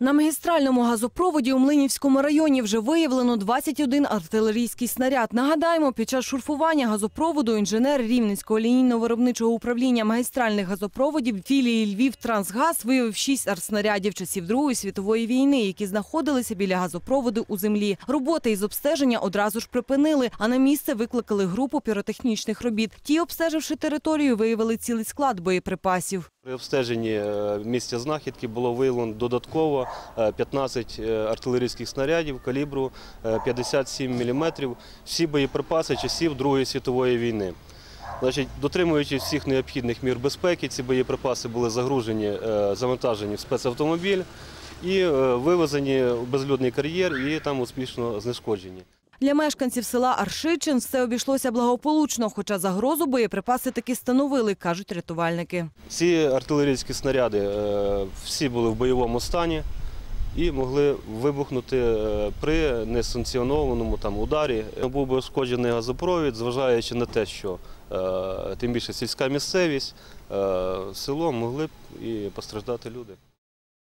На магістральному газопроводі у Млинівському районі вже виявлено 21 артилерійський снаряд. Нагадаємо, під час шурфування газопроводу інженер Рівненського лінійно-виробничого управління магістральних газопроводів філії Львів Трансгаз виявив 6 артснарядів часів Другої світової війни, які знаходилися біля газопроводу у землі. Роботи із обстеження одразу ж припинили, а на місце викликали групу піротехнічних робіт. Ті, обстеживши територію, виявили цілий склад боєприпасів. При обстеженні е, місця знахідки було виявлено додатково е, 15 е, артилерійських снарядів калібру е, 57 мм. Всі боєприпаси часів Другої світової війни. Значить, дотримуючись всіх необхідних мір безпеки, ці боєприпаси були загружені, е, завантажені в спецавтомобіль і е, вивезені в безлюдний кар'єр і там успішно знешкоджені. Для мешканців села Аршичин все обійшлося благополучно, хоча загрозу боєприпаси таки становили, кажуть рятувальники. Ці артилерійські снаряди е, всі були в бойовому стані і могли вибухнути е, при несанкціонованому там ударі. Був би ушкоджений газопровід, зважаючи на те, що е, тим більше сільська місцевість, село могли б і постраждати люди.